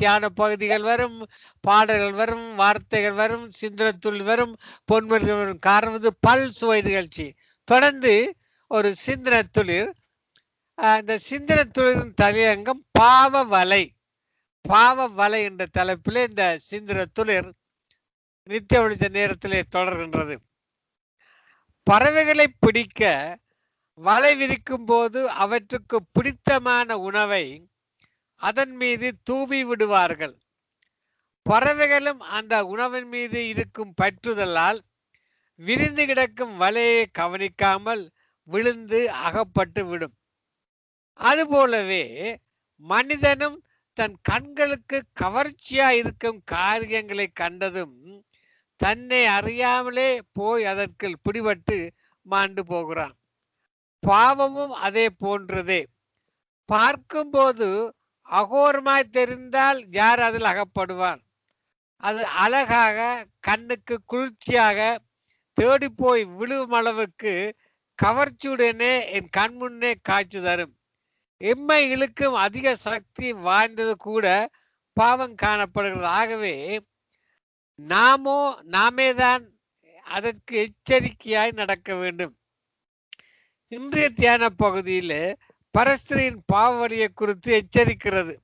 தியான பகுதிகள் வரும் பாடல்கள் வரும் வார்த்தைகள் வரும் சிந்தனத்துள் வரும் பொன்மொழிகள் வரும். காரணம் வந்து பல் சுவை நிகழ்ச்சி. தொடர்ந்து ஒரு சிந்தன துளிர் இந்த சிந்தன துளிரின் தலையங்கம் பாவ வலை பாவ வலை என்ற தலைப்பில் இந்த சிந்தன துளிர் நித்திய ஒழிச்ச நேரத்திலே தொடர்கின்றது. பறவைகளை பிடிக்க வலை விரிக்கும் போது அவற்றுக்கு பிடித்தமான உணவை அதன் மீது தூவி விடுவார்கள். பறவைகளும் அந்த உணவின் மீது இருக்கும் பற்றுதலால் விரிந்து கிடக்கும் வலையை கவனிக்காமல் விழுந்து அகப்பட்டு விடும். அதுபோலவே மனிதனும் தன் கண்களுக்கு கவர்ச்சியா இருக்கும் காரியங்களை கண்டதும் தன்னை அறியாமலே போய் அதற்குள் பிடிபட்டு மாண்டு போகிறான். பாவமும் அதே போன்றதே. பார்க்கும்போது அகோரமாய் தெரிந்தால் யார் அதில் அகப்படுவான்? அது அழகாக கண்ணுக்கு குளிர்ச்சியாக தேடி போய் விழுவும் அளவுக்கு கவர்ச்சியுடனே என் கண் முன்னே காட்சி தரும். எம்மை இழுக்கும் அதிக சக்தி வாய்ந்தது கூட பாவம் காணப்படுகிறது. ஆகவே நாமோ நாமே தான் அதற்கு எச்சரிக்கையாய் நடக்க வேண்டும். இன்றைய தியான பகுதியில் பரஸ்திரியின் பாவ வழியை குறித்து எச்சரிக்கிறது.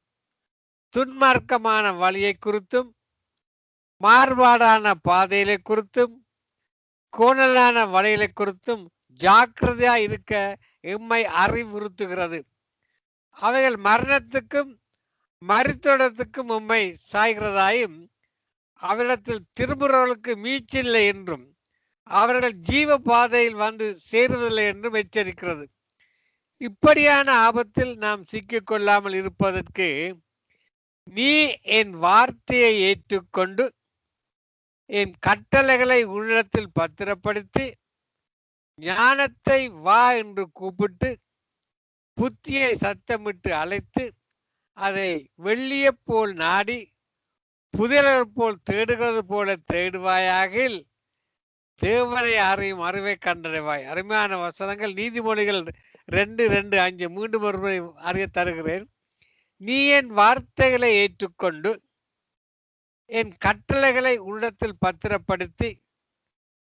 துன்மார்க்கமான வழியை குறித்தும் மாறுபாடான பாதைகளை குறித்தும் கோணலான வழிகளை குறித்தும் ஜாக்கிரதையா இருக்க எம்மை அறிவுறுத்துகிறது. அவைகள் மரணத்துக்கும் மருத்துவத்துக்கும் உம்மை சாய்கிறதாயும் அவரிடத்தில் திரும்புகிறவர்களுக்கு மீச்சில்லை என்றும் அவர்கள் ஜீவ பாதையில் வந்து சேருவதில்லை என்றும் எச்சரிக்கிறது. இப்படியான ஆபத்தில் நாம் சிக்கிக்கொள்ளாமல் இருப்பதற்கு நீ என் வார்த்தையை ஏற்றுக்கொண்டு என் கட்டளைகளை உள்ளத்தில் பத்திரப்படுத்தி ஞானத்தை வா என்று கூப்பிட்டு புத்தியை சத்தமிட்டு அழைத்து அதை வெள்ளியைப் போல் நாடி புதியவர் போல் தேடுகிறது போல தேடுவாயாகில் தேவனை அறியும் அறிவை கண்டடைவாய். அருமையான வசனங்கள். நீதிமொழிகள் ரெண்டு ரெண்டு அஞ்சு மீண்டும் ஒருமுறை அறிய தருகிறேன். நீ என் வார்த்தைகளை ஏற்றுக்கொண்டு என் கட்டளைகளை உள்ளத்தில் பத்திரப்படுத்தி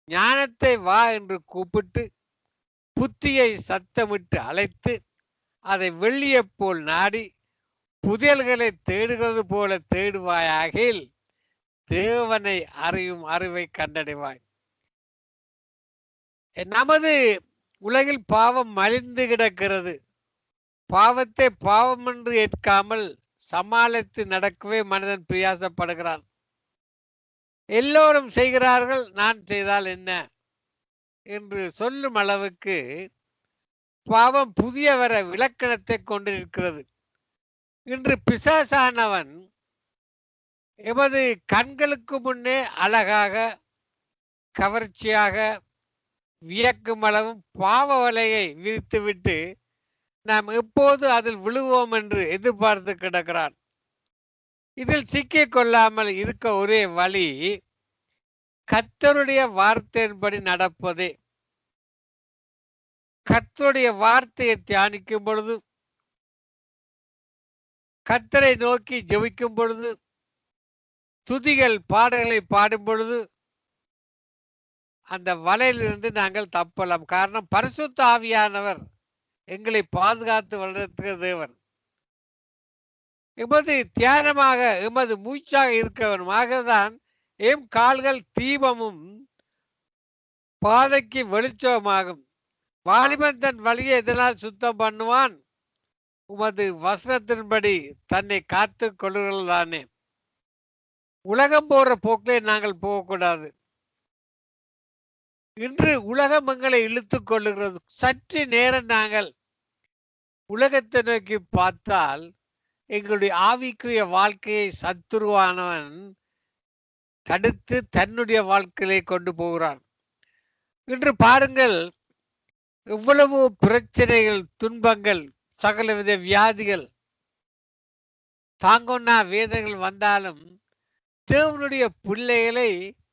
ஞானத்தை வா என்று கூப்பிட்டு புத்தியை சத்தமிட்டு அழைத்து அதை வெள்ளியை போல் நாடி புதையல்களை தேடுகிறது போல தேடுவாயாகில் தேவனை அறியும் அறிவை கண்டடைவாய். நமது உலகில் பாவம் மலிந்து கிடக்கிறது. பாவத்தை பாவம் என்று ஏற்காமல் சமாளித்து நடக்கவே மனிதன் பிரியாசப்படுகிறான். எல்லோரும் செய்கிறார்கள் நான் செய்தால் என்ன? என்று சொல்லும் அளவுக்கு பாவம் புதிய வர விளக்கணத்தை கொண்டிருக்கிறது. இன்று பிசாசானவன் எமது கண்களுக்கு முன்னே அழகாக கவர்ச்சியாக வியக்கும் அளவும் பாவ வலையை விரித்துவிட்டு நாம் எப்போது அதில் விழுவோம் என்று எதிர்பார்த்து கிடக்கிறான். இதில் சிக்கிக் கொள்ளாமல் இருக்க ஒரே வழி கத்தருடைய வார்த்தையின்படி நடப்பதே. கத்தருடைய வார்த்தையை தியானிக்கும் பொழுது கத்தரை நோக்கி ஜெபிக்கும் பொழுது துதிகள் பாடல்களை பாடும் பொழுது அந்த வலையிலிருந்து நாங்கள் தப்பலாம். காரணம் பரிசுத்த ஆவியானவர் எங்களை பாதுகாத்து வளர்த்துகிற தேவன். எமது தியானமாக எமது மூச்சாக இருக்கவனுமாக தான் எம் கால்கள் தீபமும் பாதைக்கு வெளிச்சமாகும். வாலிபன் தன் வழியை எதனால் சுத்தம் பண்ணுவான்? உமது வசனத்தின்படி தன்னை காத்து கொள்ளுகிறதானே உலகம் போற போக்கிலே நாங்கள் போகக்கூடாது. இன்று உலகம் எங்களை இழுத்து கொள்ளுகிறது. சற்று நேரம் நாங்கள் உலகத்தை நோக்கி பார்த்தால் எங்களுடைய ஆவிக்குரிய வாழ்க்கையை சத்துருவானவன் தடுத்து தன்னுடைய வாழ்க்கையை கொண்டு போகிறான். இன்று பாருங்கள் எவ்வளவு பிரச்சனைகள் துன்பங்கள் சகலவித வியாதிகள் தாங்கொன்னா வேதங்கள் வந்தாலும் தேவனுடைய பிள்ளைகளை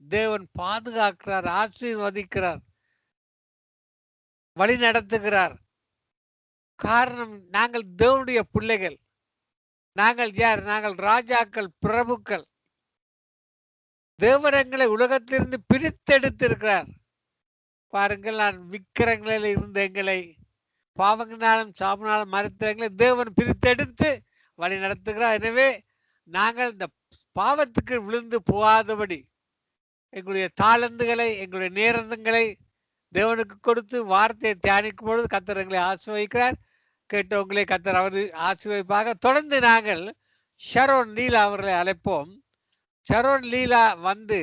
தேவன் பாதுகாக்கிறார் ஆசீர்வதிக்கிறார் வழி நடத்துகிறார். காரணம் நாங்கள் தேவனுடைய பிள்ளைகள். நாங்கள் யார்? நாங்கள் ராஜாக்கள் பிரபுக்கள். தேவரங்களை உலகத்திலிருந்து பிரித்தெடுத்திருக்கிறார். பாருங்கள் நான் விக்கிரங்களில் இருந்த எங்களை பாவங்களாலும் சாப்பினாலும் மறுத்த எங்களை தேவன் பிரித்தெடுத்து வழி நடத்துகிறார். எனவே நாங்கள் இந்த பாவத்துக்கு விழுந்து போகாதபடி எங்களுடைய தாளந்துகளை எங்களுடைய நேரந்தங்களை தேவனுக்கு கொடுத்து வார்த்தையை தியானிக்கும் பொழுது கத்தர் எங்களை ஆசிர்வதிக்கிறார். கேட்டவங்களே கத்தர் அவர் ஆசீர்வதிப்பாக தொடர்ந்து நாங்கள் ஷரோன் லீலா அவர்களை அழைப்போம். ஷரோன் லீலா வந்து